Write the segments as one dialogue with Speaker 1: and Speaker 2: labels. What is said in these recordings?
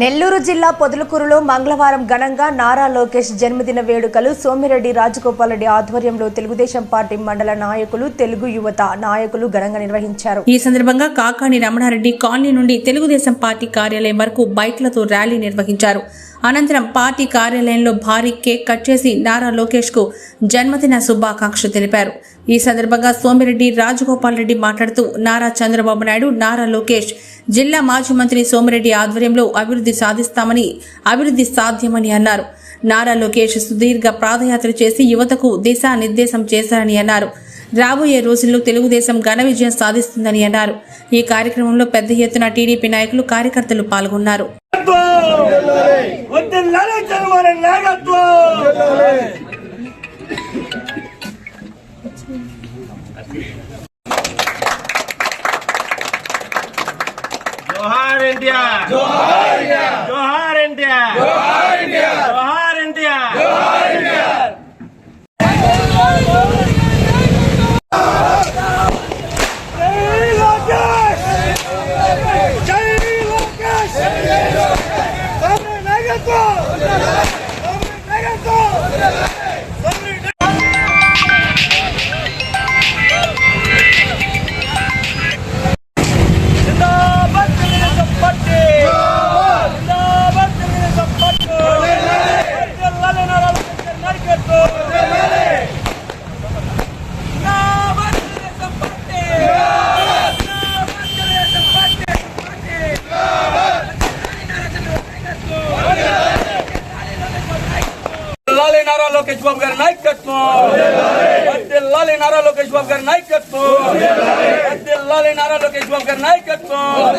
Speaker 1: నెల్లూరు జిల్లా పొదలకూరులో మంగళవారం ఘనంగా నారా లోకేష్ జన్మదిన వేడుకలు సోమిరెడ్డి రాజగోపాల్ రెడ్డి ఆధ్వర్యంలో తెలుగుదేశం పార్టీ మండల నాయకులు తెలుగు యువత నాయకులు ఘనంగా నిర్వహించారు.
Speaker 2: ఈ సందర్భంగా కాకాని రమణారెడ్డి కాలనీ నుండి తెలుగుదేశం పార్టీ కార్యాలయం వరకు బైక్లతో ర్యాలీ నిర్వహించారు. అనంతరం పార్టీ కార్యాలయంలో భారీ కేక్ కట్ చేసి నారా లోకేష్కు జన్మదిన శుభాకాంక్షలు తెలిపారు. ఈ సందర్భంగా సోమిరెడ్డి రాజగోపాల్ రెడ్డి మాట్లాడుతూ నారా చంద్రబాబు నాయుడు నారా లోకేష్ జిల్లా మాజీ మంత్రి సోమిరెడ్డి ఆధ్వర్యంలో అభివృద్ధి సాధిస్తామని అభివృద్ధి సాధ్యమని అన్నారు. నారా లోకేష్ సుదీర్ఘ పాదయాత్ర చేసి యువతకు దిశానిర్దేశం చేశారని అన్నారు. రాబోయే రోజుల్లో తెలుగుదేశం ఘన విజయం సాధిస్తుందని అన్నారు. ఈ కార్యక్రమంలో పెద్ద ఎత్తున టీడీపీ నాయకులు కార్యకర్తలు పాల్గొన్నారు.
Speaker 3: ಒಂದಿಲ್ಲದೆ ಜನವರ ನಾಗತ್ವ ಜೋಹಾರ್ ಇಂಡಿಯಾ ಜೋಹಾರ್ వర్ధిల్లాలి నారా లోకేష్ బాబు గారి నాయకత్వం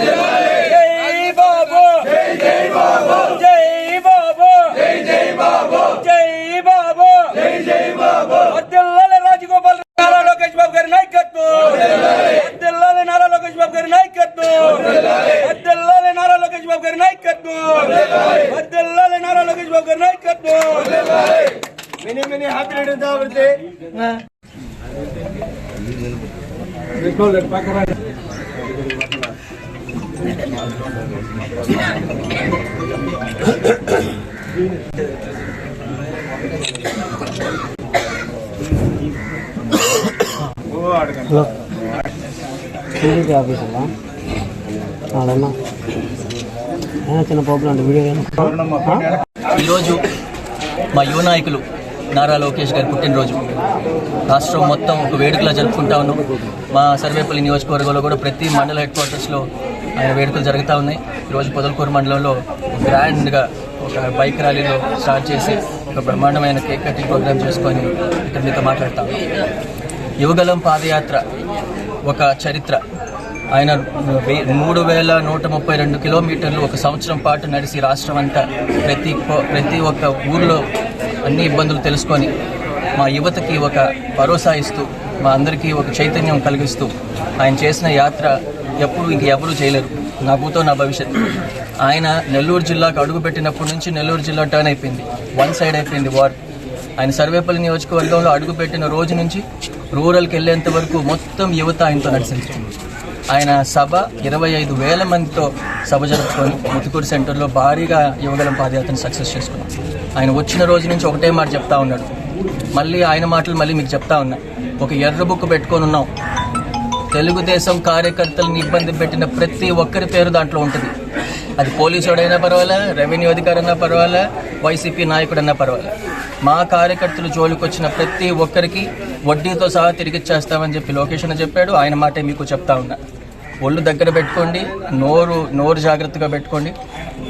Speaker 3: జై బాబు జై బాబు జై బాబు జై బాబు జై బాబు జై బాబు వర్ధిల్లాలి రాజగోపాల్ నారా లోకేష్ బాబు గారి నాయకత్వం అద్దెల్లాలే నారా లోకేష్ బాబు గారి నాయకత్వం అద్దెల్లాలే నారా లోకేష్ బాబు గారి నాయకత్వం అద్దెల్లాలే నారా లోకేష్ బాబు గారి నాయకత్వం mini mini happy returns of
Speaker 4: hello TDP ఆఫీసరా అడన్నా ఏమైనా చిన్న ప్రాబ్లం అంటే వీడియో
Speaker 5: ఈరోజు మా యువ నాయకులు నారా లోకేష్ గారి పుట్టినరోజు. రాష్ట్రం మొత్తం ఒక వేడుకలా జరుపుకుంటా ఉన్నాం. మా సర్వేపల్లి నియోజకవర్గంలో కూడా ప్రతి మండల హెడ్ క్వార్టర్స్లో ఆయన వేడుకలు జరుగుతూ ఉన్నాయి. ఈరోజు పొదలకూరు మండలంలో గ్రాండ్గా ఒక బైక్ ర్యాలీలో స్టార్ట్ చేసి ఒక బ్రహ్మాండమైన కేక్ కటింగ్ ప్రోగ్రామ్ చేసుకొని ఇక్కడ మీతో మాట్లాడతాం యువగలం పాదయాత్ర ఒక చరిత్ర. ఆయన వే- మూడు వేల నూట ముప్పై రెండు కిలోమీటర్లు ఒక సంవత్సరం పాటు నడిచి రాష్ట్రం అంతా ప్రతి ప్రతి ఒక్క ఊర్లో అన్ని ఇబ్బందులు తెలుసుకొని మా యువతకి ఒక భరోసా ఇస్తూ మా అందరికీ ఒక చైతన్యం కలిగిస్తూ ఆయన చేసిన యాత్ర ఎప్పుడు ఇంక ఎవరూ చేయలేరు. నా నా భవిష్యత్. ఆయన నెల్లూరు జిల్లాకు అడుగుపెట్టినప్పటి నుంచి నెల్లూరు జిల్లా టర్న్ అయిపోయింది. వన్ సైడ్ అయిపోయింది వార్ ఆయన సర్వేపల్లి నియోజకవర్గంలో అడుగుపెట్టిన రోజు నుంచి రూరల్కి వెళ్ళేంత వరకు మొత్తం యువత ఆయనతో నడిచింది. ఆయన సభ ఇరవై ఐదు వేల మందితో సభ జరుపుకొని ముతుకూరు సెంటర్లో భారీగా యువగలం పాదయాత్రను సక్సెస్ చేసుకున్నాం. ఆయన వచ్చిన రోజు నుంచి ఒకటే మాట చెప్తా ఉన్నాడు. మళ్ళీ ఆయన మాటలు మళ్ళీ మీకు చెప్తా ఉన్నా. ఒక ఎర్ర బుక్ పెట్టుకొని ఉన్నాం. తెలుగుదేశం కార్యకర్తలను ఇబ్బంది పెట్టిన ప్రతి ఒక్కరి పేరు దాంట్లో ఉంటుంది. అది పోలీసుడైనా పర్వాలే రెవెన్యూ అధికారైనా పర్వాలే వైసీపీ నాయకుడైనా పర్వాలే. మా కార్యకర్తలు జోలికొచ్చిన ప్రతి ఒక్కరికి వడ్డీతో సహా తిరిగిచ్చేస్తామని చెప్పి లొకేషన్ చెప్పాడు. ఆయన మాటే మీకు చెప్తా ఉన్నా. ఒళ్ళు దగ్గర పెట్టుకోండి నోరు నోరు జాగ్రత్తగా పెట్టుకోండి.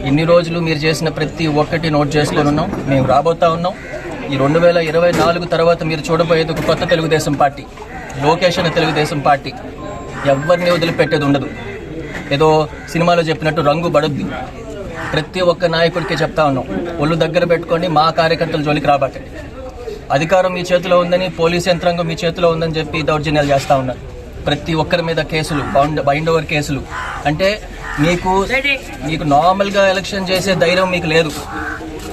Speaker 5: ఇన్ని రోజులు మీరు చేసిన ప్రతి ఒక్కటి నోట్ చేసుకొని ఉన్నాం. మేము రాబోతా ఉన్నాం. ఈ రెండు వేల ఇరవై నాలుగు తర్వాత మీరు చూడబోయేది ఒక కొత్త Telugu Desam party location Telugu Desam party. ఎవరిని వదిలిపెట్టేది ఉండదు. ఏదో సినిమాలో చెప్పినట్టు రంగు పడుద్ది ప్రతి ఒక్క నాయకుడికి చెప్తా ఉన్నాం. ఒళ్ళు దగ్గర పెట్టుకోండి మా కార్యకర్తల జోలికి రాబట్టండి అధికారం మీ చేతిలో ఉందని పోలీస్ యంత్రాంగం మీ చేతిలో ఉందని చెప్పి దౌర్జన్యాలు చేస్తూ ఉన్నారు. ప్రతి ఒక్కరి మీద కేసులు బౌండ్ బైండ్ ఓవర్ కేసులు. అంటే మీకు మీకు నార్మల్గా ఎలక్షన్ చేసే ధైర్యం మీకు లేదు.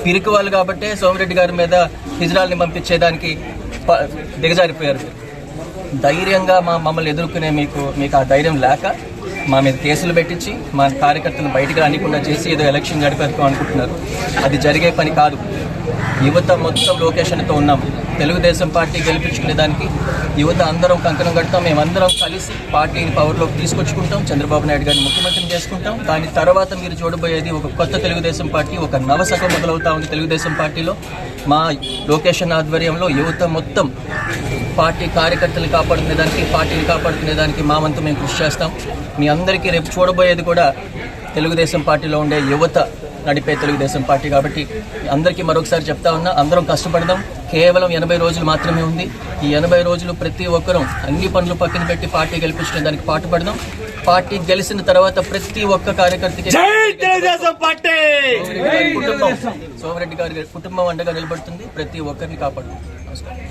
Speaker 5: పిరికి వాళ్ళు కాబట్టే సోమిరెడ్డి గారి మీద హిజ్రాల్ని పంపించేదానికి దిగజారిపోయారు ధైర్యంగా మా మమ్మల్ని ఎదుర్కొనే మీకు మీకు ఆ ధైర్యం లేక మా మీద కేసులు పెట్టించి మా కార్యకర్తలు బయటికి రానికుండా చేసి ఏదో ఎలక్షన్ గడిపేస్తాం అనుకుంటున్నారు. అది జరిగే పని కాదు. యువత మొత్తం లొకేషన్తో ఉన్నాం తెలుగుదేశం పార్టీ గెలిపించుకునే దానికి యువత అందరం కంకణం కడతాం. మేమందరం కలిసి పార్టీని పవర్లోకి తీసుకొచ్చుకుంటాం. చంద్రబాబు నాయుడు గారిని ముఖ్యమంత్రిని చేసుకుంటాం. దాని తర్వాత మీరు చూడబోయేది ఒక కొత్త తెలుగుదేశం పార్టీ ఒక నవశకం మొదలవుతా ఉంది తెలుగుదేశం పార్టీలో. మా లొకేషన్ ఆధ్వర్యంలో యువత మొత్తం పార్టీ కార్యకర్తలు కాపాడుకునే దానికి పార్టీని కాపాడుకునే దానికి మా వంతు మేము కృషి చేస్తాం. మీ అందరికీ రేపు చూడబోయేది కూడా తెలుగుదేశం పార్టీలో ఉండే యువత నడిపే తెలుగుదేశం పార్టీ కాబట్టి అందరికీ మరొకసారి చెప్తా ఉన్నా అందరం కష్టపడదాం. కేవలం ఎనభై రోజులు మాత్రమే ఉంది. ఈ ఎనభై రోజులు ప్రతి ఒక్కరూ అన్ని పనులు పక్కన పెట్టి పార్టీ గెలిపించుకునే దానికి పాటుపడదాం. పార్టీ గెలిచిన తర్వాత ప్రతి ఒక్క కార్యకర్తకి
Speaker 3: తెలుగుదేశం పార్టీ!
Speaker 5: సోమిరెడ్డి గారి కుటుంబం సోమిరెడ్డి గారి కుటుంబం అండగా నిలబడుతుంది. ప్రతి ఒక్కరిని కాపాడుతుంది నమస్కారం.